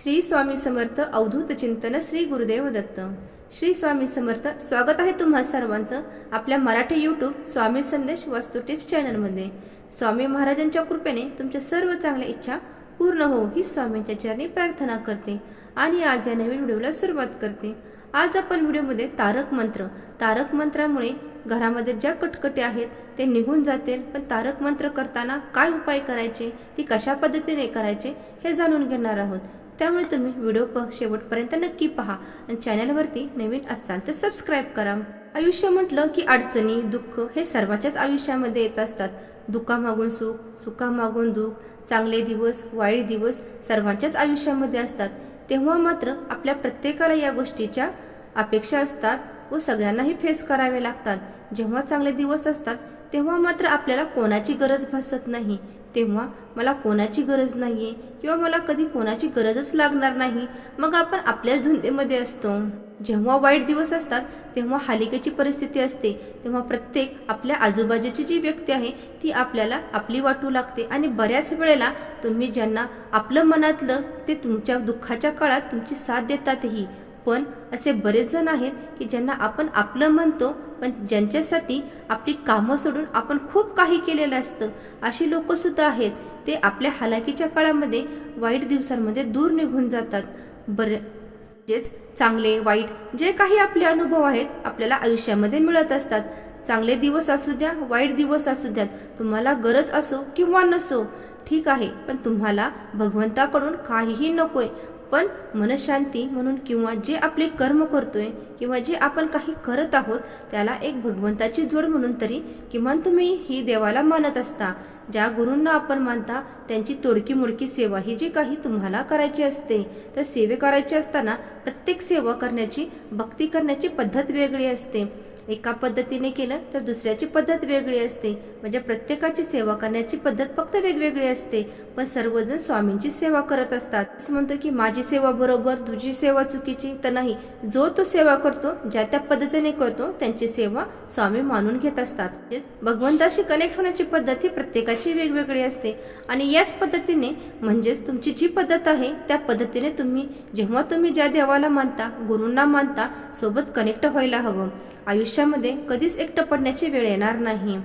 श्री स्वामी समर्थ अवधूत चिंतन श्री गुरुदेव दत्त. श्री स्वामी समर्थ स्वागत आहे तुम्हा सर्वांचं आपल्या मराठी यूट्यूब स्वामी संदेश वास्तू टिप्स चॅनलमध्ये. स्वामी महाराजांच्या कृपेने तुमच्या सर्व चांगल्या इच्छा पूर्ण हो ही स्वामींच्या चरणी प्रार्थना करते आणि आज या नवीन व्हिडिओला सुरुवात करते. आज आपण व्हिडिओमध्ये तारक मंत्र तारक मंत्रामुळे घरामध्ये ज्या कटकटी आहेत ते निघून जातील पण तारक मंत्र करताना काय उपाय करायचे ती कशा पद्धतीने करायचे हे जाणून घेणार आहोत. त्यामुळे तुम्ही व्हिडिओ प शेवटपर्यंत नक्की पहा. आणि चॅनलवरती नवीन असाल तर सबस्क्राईब करा. आयुष्य म्हटलं की अडचणी दुःख हे सर्वांच्याच आयुष्यामध्ये येत असतात. दुःखामागून सुख सुखामागून दुःख चांगले दिवस वाईट दिवस सर्वांच्याच आयुष्यामध्ये असतात. तेव्हा मात्र आपल्या प्रत्येकाला या गोष्टीच्या अपेक्षा असतात व सगळ्यांनाही फेस करावे लागतात. जेव्हा चांगले दिवस असतात तेव्हा मात्र आपल्याला कोणाची गरज भासत नाही. तेव्हा मला कोणाची गरज नाहीये किंवा मला कधी कोणाची गरजच लागणार नाही. मग आपण आपल्याच धुंदेमध्ये असतो. जेव्हा वाईट दिवस असतात तेव्हा हालिकेची परिस्थिती असते. तेव्हा प्रत्येक आपल्या आजूबाजूची जी व्यक्ती आहे ती आपल्याला आपली वाटू लागते. आणि बऱ्याच वेळेला तुम्ही ज्यांना आपलं मनातलं ते तुमच्या दुःखाच्या काळात तुमची साथ देतातही पण असे बरेच जण आहेत की ज्यांना आपण आपलं म्हणतो पण ज्यांच्यासाठी आपली कामं सोडून आपण खूप काही केलेलं असतं अशी लोकंसुद्धा आहेत. ते आपल्या हालाकीच्या काळामध्ये वाईट दिवसांमध्ये दूर निघून जातात. बरे म्हणजेच चांगले वाईट जे काही आपले अनुभव आहेत आपल्याला आयुष्यामध्ये मिळत असतात. चांगले दिवस असू द्या वाईट दिवस असू द्यात. तुम्हाला गरज असो किंवा नसो ठीक आहे. पण तुम्हाला भगवंताकडून काहीही नकोय. पण मनशांती म्हणून किंवा जे आपले कर्म करतोय किंवा जे आपण काही करत आहोत त्याला एक भगवंताची जोड म्हणून तरी किमान तुम्ही ही देवाला मानत असता. ज्या गुरूंना आपण मानता त्यांची तोडकी मुडकी सेवा ही जी काही तुम्हाला करायची असते तर सेवे करायची असताना प्रत्येक सेवा करण्याची भक्ती करण्याची पद्धत वेगळी असते. एका पद्धतीने केलं तर दुसऱ्याची पद्धत वेगळी असते. म्हणजे प्रत्येकाची सेवा करण्याची पद्धत फक्त वेगवेगळी असते. पण सर्वजण स्वामींची सेवा करत असतात. असं म्हणतो की माझी सेवा बरोबर तुझी सेवा चुकीची तर नाही. जो तो सेवा करतो ज्या त्या पद्धतीने करतो त्यांची सेवा स्वामी मानून घेत असतात. भगवंताशी कनेक्ट होण्याची पद्धत ही प्रत्येकाची वेगवेगळी असते. आणि याच पद्धतीने म्हणजेच तुमची जी पद्धत आहे त्या पद्धतीने तुम्ही जेव्हा तुम्ही ज्या देवाला मानता गुरूंना मानता सोबत कनेक्ट व्हायला हवं. आयुष्यामध्ये कधीच एकटं पडण्याची वेळ येणार नाही.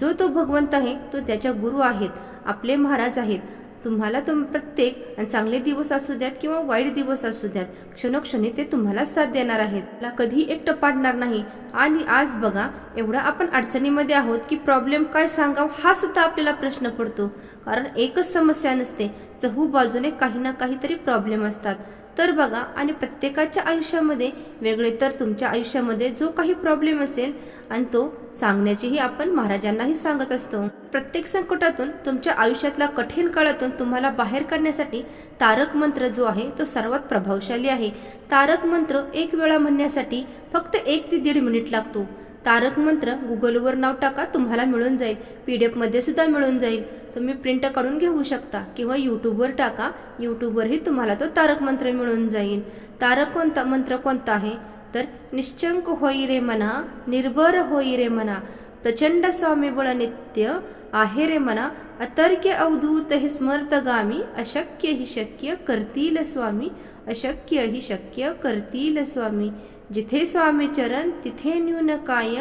जो तो भगवंत आहे तो त्याच्या गुरु आहेत. आपले महाराज आहेत. तुम्हाला तुम प्रत्येक आणि चांगले दिवस असू द्यात किंवा वाईट दिवस असू द्यात क्षणोक्षणी ते तुम्हाला साथ देणार आहेत. मला कधी एकटं पाडणार नाही. आणि आज बघा एवढा आपण अडचणीमध्ये आहोत की प्रॉब्लेम काय सांगाव हा सुद्धा आपल्याला प्रश्न पडतो. कारण एकच समस्या नसते. चहू बाजूने काही ना काहीतरी प्रॉब्लेम असतात. तर बघा आणि प्रत्येकाच्या आयुष्यामध्ये वेगळे तर तुमच्या आयुष्यामध्ये जो काही प्रॉब्लेम असेल आणि तो सांगण्याचीही आपण महाराजांनाही सांगत असतो. प्रत्येक संकटातून तुमच्या आयुष्यातल्या कठीण काळातून तुम्हाला बाहेर काढण्यासाठी तारक मंत्र जो आहे तो सर्वात प्रभावशाली आहे. तारक मंत्र एक वेळा म्हणण्यासाठी फक्त एक ते दीड मिनिट लागतो. तारक मंत्र गुगलवर नाव टाका तुम्हाला मिळून जाईल. पी डी एफमध्ये सुद्धा मिळून जाईल. तुम्ही प्रिंट काढून घेऊ शकता किंवा यूट्यूबवर टाका. यूट्यूबवरही तुम्हाला तो तारक मंत्र मिळून जाईल. तारक कोणता मंत्र कोणता आहे? तर निश्चंक होई रे मना निर्भर होई रे मना प्रचंड स्वामी बळ नित्य आहे रे मना अतर्क्य अवधूत हे स्मर्तगामी अशक्य ही शक्य करतील स्वामी अशक्य ही शक्य करतील स्वामी. जिथे स्वामी चरण तिथे न्यून काय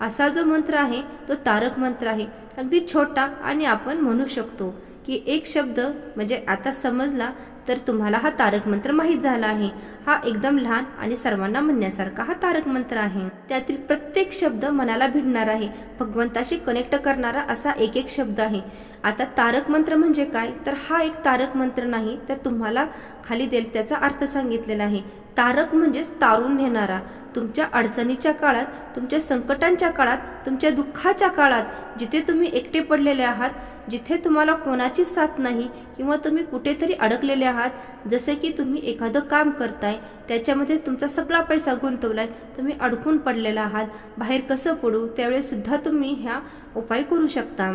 असा जो मंत्र आहे तो तारक मंत्र आहे. अगदी छोटा आणि आपण म्हणू शकतो की एक शब्द म्हणजे आता समजला तर तुम्हाला हा तारक मंत्र माहीत झाला आहे. हा एकदम लहान आणि सर्वांना म्हणण्यासारखा हा तारक मंत्र आहे. त्यातील प्रत्येक शब्द मनाला भिडणार आहे. भगवंताशी कनेक्ट करणारा असा एक एक शब्द आहे. आता तारक मंत्र म्हणजे काय? तर हा एक तारक मंत्र नाही तर तुम्हाला खाली देईल त्याचा अर्थ सांगितलेला आहे. तारक म्हणजेच तारून नेणारा. तुमच्या अडचणीच्या काळात तुमच्या संकटांच्या काळात तुमच्या दुःखाच्या काळात जिथे तुम्ही एकटे पडलेले आहात जिथे तुम्हाला कोणाची साथ नाही किंवा तुम्ही कुठेतरी अडकलेले आहात जसे की तुम्ही एखादं काम करताय त्याच्यामध्ये तुमचा सगळा पैसा गुंतवलाय तुम्ही अडकून पडलेला आहात बाहेर कसं पडू त्यावेळेस सुद्धा तुम्ही ह्या उपाय करू शकता.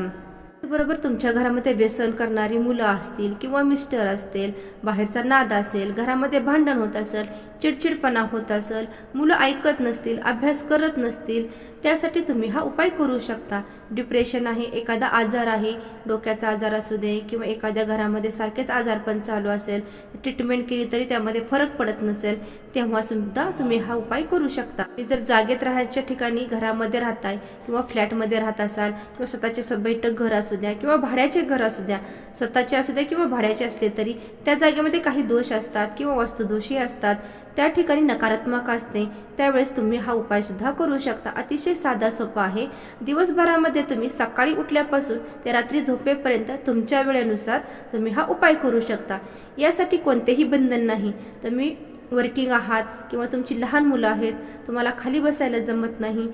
बरोबर तुमच्या घरामध्ये व्यसन करणारी मुलं असतील किंवा मिस्टर असतील बाहेरचा नाद असेल घरामध्ये भांडण होत असेल चिडचिडपणा होत असेल मुलं ऐकत नसतील अभ्यास करत नसतील त्यासाठी तुम्ही हा उपाय करू शकता. डिप्रेशन आहे एखादा आजार आहे डोक्याचा आजार असू दे किंवा एखाद्या घरामध्ये सारखेच आजारपण चालू असेल ट्रीटमेंट केली तरी त्यामध्ये फरक पडत नसेल तेव्हा सुद्धा तुम्ही हा उपाय करू शकता. जर जागेत राहायच्या ठिकाणी घरामध्ये राहताय किंवा फ्लॅटमध्ये राहत असाल किंवा स्वतःचे सबैठक घर असू द्या किंवा भाड्याचे घर असू द्या स्वतःचे असू द्या किंवा भाड्याचे असले तरी त्या जागेमध्ये काही दोष असतात किंवा वस्तुदोषी असतात. त्या ठिकाणी नकारात्मक असते त्यावेळेस तुम्ही हा उपाय सुद्धा करू शकता. अतिशय साधा सोपा आहे. दिवसभरामध्ये तुम्ही सकाळी उठल्यापासून ते रात्री झोपेपर्यंत तुमच्या वेळेनुसार तुम्ही हा उपाय करू शकता. यासाठी कोणतेही बंधन नाही. तुम्ही वर्किंग आहात किंवा तुमची लहान मुलं आहेत तुम्हाला खाली बसायला जमत नाही.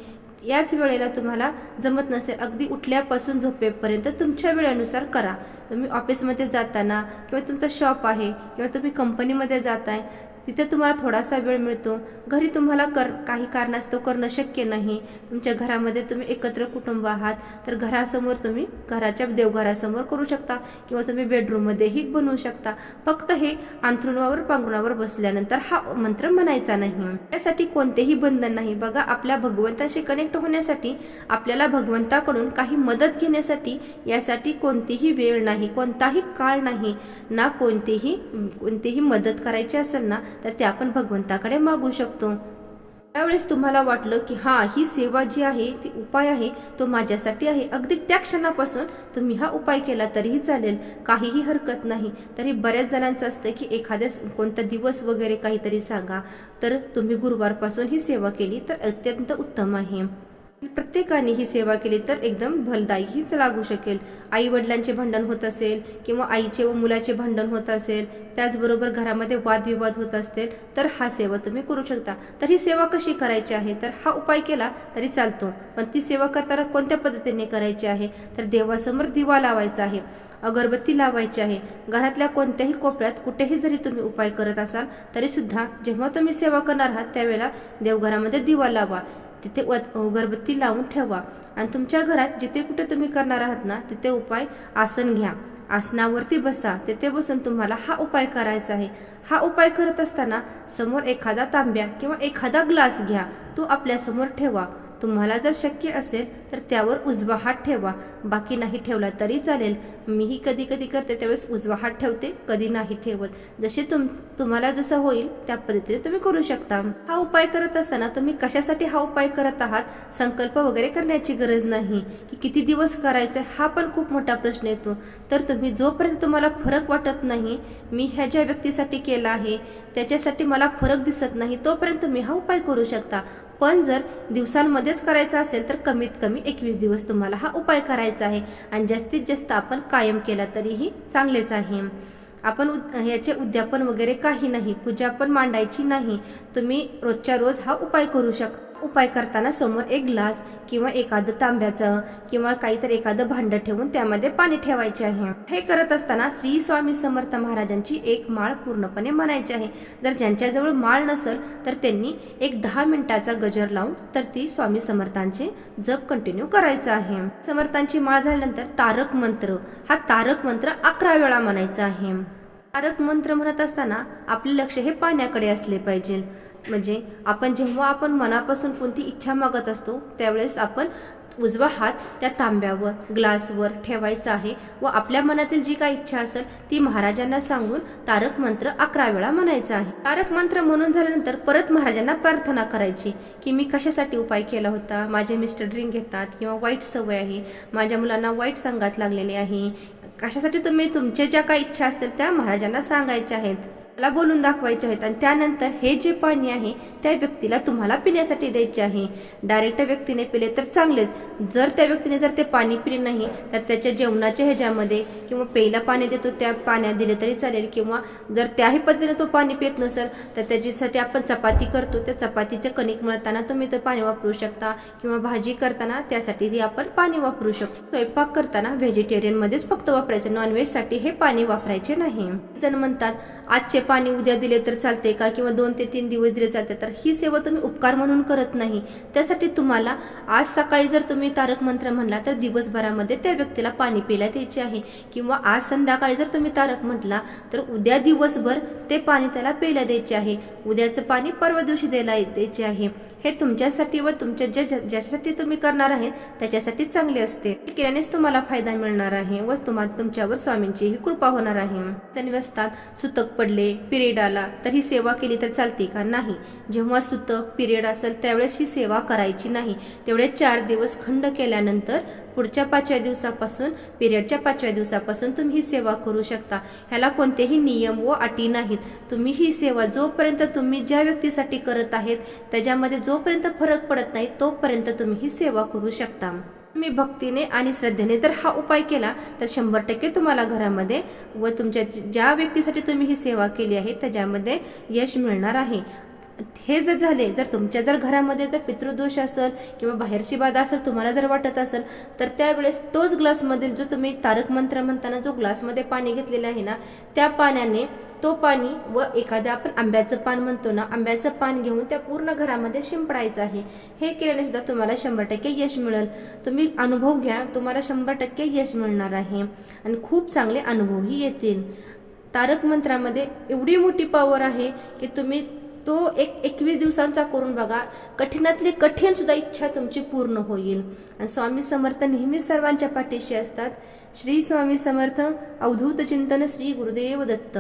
याच वेळेला तुम्हाला जमत नसेल अगदी उठल्यापासून झोपेपर्यंत तुमच्या वेळेनुसार करा. तुम्ही ऑफिसमध्ये जाताना किंवा तुमचं शॉप आहे किंवा तुम्ही कंपनीमध्ये जाताय तिथे तुम्हाला थोडासा वेळ मिळतो. घरी तुम्हाला कर काही कारणास्तव करणं शक्य नाही. तुमच्या घरामध्ये तुम्ही एकत्र कुटुंब आहात तर घरासमोर तुम्ही घराच्या देवघरासमोर करू शकता किंवा तुम्ही बेडरूममध्येही बनवू शकता. फक्त हे अंथरुणावर पांघरुणावर बसल्यानंतर हा मंत्र म्हणायचा नाही. यासाठी कोणतेही बंधन नाही. बघा आपल्या भगवंताशी कनेक्ट होण्यासाठी आपल्याला भगवंताकडून काही मदत घेण्यासाठी यासाठी कोणतीही वेळ नाही कोणताही काळ नाही. ना कोणतीही कोणतीही मदत करायची असेल ना तर ते आपण भगवंताकडे मागू शकतो. त्यावेळेस तुम्हाला वाटलं की हा ही सेवा जी आहे ती उपाय आहे तो माझ्यासाठी आहे. अगदी त्या क्षणापासून तुम्ही हा उपाय केला तरीही चालेल. काहीही हरकत नाही. तरी बऱ्याच जणांचं असतं की एखाद्या कोणता दिवस वगैरे काहीतरी सांगा. तर तुम्ही गुरुवारपासून ही सेवा केली तर अत्यंत उत्तम आहे. प्रत्येकाने ही सेवा केली तर एकदम भलदायीच लागू शकेल. आई वडिलांचे भांडण होत असेल किंवा आईचे व मुलाचे भांडण होत असेल त्याचबरोबर घरामध्ये वादविवाद होत असतील तर हा सेवा तुम्ही करू शकता. तर ही सेवा कशी करायची आहे? तर हा उपाय केला तरी चालतो. पण ती सेवा करताना कोणत्या पद्धतीने करायची आहे? तर देवासमोर दिवा लावायचा आहे अगरबत्ती लावायची आहे. घरातल्या कोणत्याही कोपऱ्यात कुठेही जरी तुम्ही उपाय करत असाल तरी सुद्धा जेव्हा तुम्ही सेवा करणार आहात त्यावेळेला देवघरामध्ये दिवा लावा. तिथे व- अगरबत्ती लावून ठेवा. आणि तुमच्या घरात जिथे कुठे तुम्ही करणार आहात ना तिथे उपाय आसन घ्या. आसनावरती बसा. तिथे बसून तुम्हाला हा उपाय करायचा आहे. हा उपाय करत असताना समोर एखादा तांब्या किंवा एखादा ग्लास घ्या. तो आपल्यासमोर ठेवा. तुम्हाला जर शक्य असेल तर त्यावर उजवा हात ठेवा. बाकी नाही ठेवला तरी चालेल. मीही कधी कधी करते त्यावेळेस उजवा हात ठेवते कधी नाही ठेवत. जसे तुम तुम्हाला जसं होईल त्या पद्धतीने तुम्ही करू शकता. हा उपाय करत असताना तुम्ही कशासाठी हा उपाय करत आहात संकल्प वगैरे करण्याची गरज नाही. की किती दिवस करायचं हा पण खूप मोठा प्रश्न येतो. तर तुम्ही जोपर्यंत तुम्हाला फरक वाटत नाही मी ह्या ज्या व्यक्तीसाठी केला आहे त्याच्यासाठी मला फरक दिसत नाही तोपर्यंत तुम्ही हा उपाय करू शकता. पण जर दिवसांमध्येच करायचा असेल तर कमीत कमी एकवीस दिवस तुम्हाला हा उपाय करायचा आहे. आणि जास्तीत जास्त आपण कायम केला तरीही चांगलेच आहे. आपण याचे उद्यापन वगैरे काही नाही पूजा पण मांडायची नाही. तुम्ही रोजच्या रोज हा उपाय करू शकता. उपाय करताना समोर एक ग्लास किंवा एखादं तांब्याचं किंवा काहीतरी एखादं भांड ठेवून त्यामध्ये पाणी ठेवायचे आहे. हे करत असताना श्री स्वामी समर्थ महाराजांची एक माळ पूर्णपणे म्हणायची आहे. जर ज्यांच्याजवळ माळ नसेल तर त्यांनी एक दहा मिनिटाचा गजर लावून तर ती स्वामी समर्थांचे जप कंटिन्यू करायचं आहे. समर्थांची माळ झाल्यानंतर तारक मंत्र हा तारक मंत्र अकरा वेळा म्हणायचा आहे. तारक मंत्र म्हणत असताना आपले लक्ष हे पाण्याकडे असले पाहिजे. म्हणजे आपण जेव्हा आपण मनापासून कोणती इच्छा मागत असतो त्यावेळेस आपण उजवा हात त्या तांब्यावर ग्लासवर ठेवायचा आहे व आपल्या मनातील जी काही इच्छा असेल ती महाराजांना सांगून तारक मंत्र अकरा वेळा म्हणायचा आहे. तारक मंत्र म्हणून झाल्यानंतर परत महाराजांना प्रार्थना करायची की मी कशासाठी उपाय केला होता? माझे मिस्टर ड्रिंक घेतात किंवा वाईट सवय आहे माझ्या मुलांना वाईट संगात लागलेले आहे. कशासाठी तुम्ही तुमच्या ज्या काही इच्छा असतील त्या महाराजांना सांगायच्या आहेत. मला बोलून दाखवायचे आहेत. आणि त्यानंतर हे जे पाणी आहे त्या व्यक्तीला तुम्हाला पिण्यासाठी द्यायचे आहे. डायरेक्ट व्यक्तीने पिले तर चांगलेच. जर त्या व्यक्तीने जर ते पाणी पिले नाही तर त्याच्या जेवणाच्या ह्याच्यामध्ये किंवा प्यायला पाणी देतो त्या पाण्यात दिले तरी चालेल. किंवा जर त्याही पद्धतीने तो पाणी पित नसेल तर त्याच्यासाठी आपण चपाती करतो. त्या चपातीचे कणिक मळताना तुम्ही ते पाणी वापरू शकता. किंवा भाजी करताना त्यासाठी आपण पाणी वापरू शकतो. स्वयंपाक करताना व्हेजिटेरियन मध्येच फक्त वापरायचं. नॉनव्हेजसाठी हे पाणी वापरायचे नाही. जण म्हणतात आजचे पाणी उद्या दिले तर चालते का? किंवा दोन ते तीन दिवस दिले चालते तर ही सेवा तुम्ही उपकार म्हणून करत नाही. त्यासाठी तुम्हाला आज सकाळी जर तुम्ही तारक मंत्र म्हणला तर दिवसभरामध्ये त्या व्यक्तीला पाणी प्यायला द्यायचे आहे. किंवा आज संध्याकाळी जर तुम्ही तारक म्हटला तर उद्या दिवसभर ते पाणी त्याला प्यायला द्यायचे आहे. उद्याचं पाणी परवा दिवशी द्यायला द्यायचे आहे. हे तुमच्यासाठी व तुमच्या ज्या ज्या- ज्याच्यासाठी तुम्ही करणार आहेत त्याच्यासाठी चांगले असते. केल्यानेच तुम्हाला फायदा मिळणार आहे व तुम्हाला तुमच्यावर स्वामींची ही कृपा होणार आहे. व्यस्तात सुतक पडले. पिरियड आला तर ही सेवा केली तर चालते का? नाही. जेव्हा सुतक पिरियड असेल त्यावेळेस ही सेवा करायची नाही. तेवढे चार दिवस खंड केल्यानंतर पुढच्या पाचव्या दिवसापासून पिरियडच्या पाचव्या दिवसापासून तुम्ही ही सेवा करू शकता. ह्याला कोणतेही नियम व अटी नाहीत. तुम्ही ही सेवा जोपर्यंत तुम्ही ज्या व्यक्तीसाठी करत आहेत त्याच्यामध्ये जोपर्यंत फरक पडत नाही तोपर्यंत तुम्ही ही सेवा करू शकता. तुम्ही भक्तीने आणि श्रद्धेने जर हा उपाय केला तर शंभर टक्के तुम्हाला घरामध्ये व तुमच्या ज्या व्यक्तीसाठी तुम्ही ही सेवा केली आहे त्याच्यामध्ये यश मिळणार आहे. हे जर झाले जर तुमच्या जर घरामध्ये जर पितृदोष असेल किंवा बाहेरची बाधा असेल तुम्हाला जर वाटत असेल तर त्यावेळेस तोच ग्लासमधील जो तुम्ही तारक मंत्र म्हणताना जो ग्लासमध्ये पाणी घेतलेलं आहे ना त्या पाण्याने तो पाणी व एखादं आपण आंब्याचं पान म्हणतो ना आंब्याचं पान घेऊन त्या पूर्ण घरामध्ये शिंपडायचं आहे. हे केल्याने सुद्धा तुम्हाला शंभर टक्के यश मिळेल. तुम्ही अनुभव घ्या तुम्हाला शंभर टक्के यश मिळणार आहे. आणि खूप चांगले अनुभवही येतील. तारक मंत्रामध्ये एवढी मोठी पॉवर आहे की तुम्ही तो एक एकवीस दिवसांचा करून बघा. कठीणातली कठीण सुद्धा इच्छा तुमची पूर्ण होईल. आणि स्वामी समर्थ नेहमी सर्वांच्या पाठीशी असतात. श्री स्वामी समर्थ अवधूत चिंतन श्री गुरुदेव दत्त.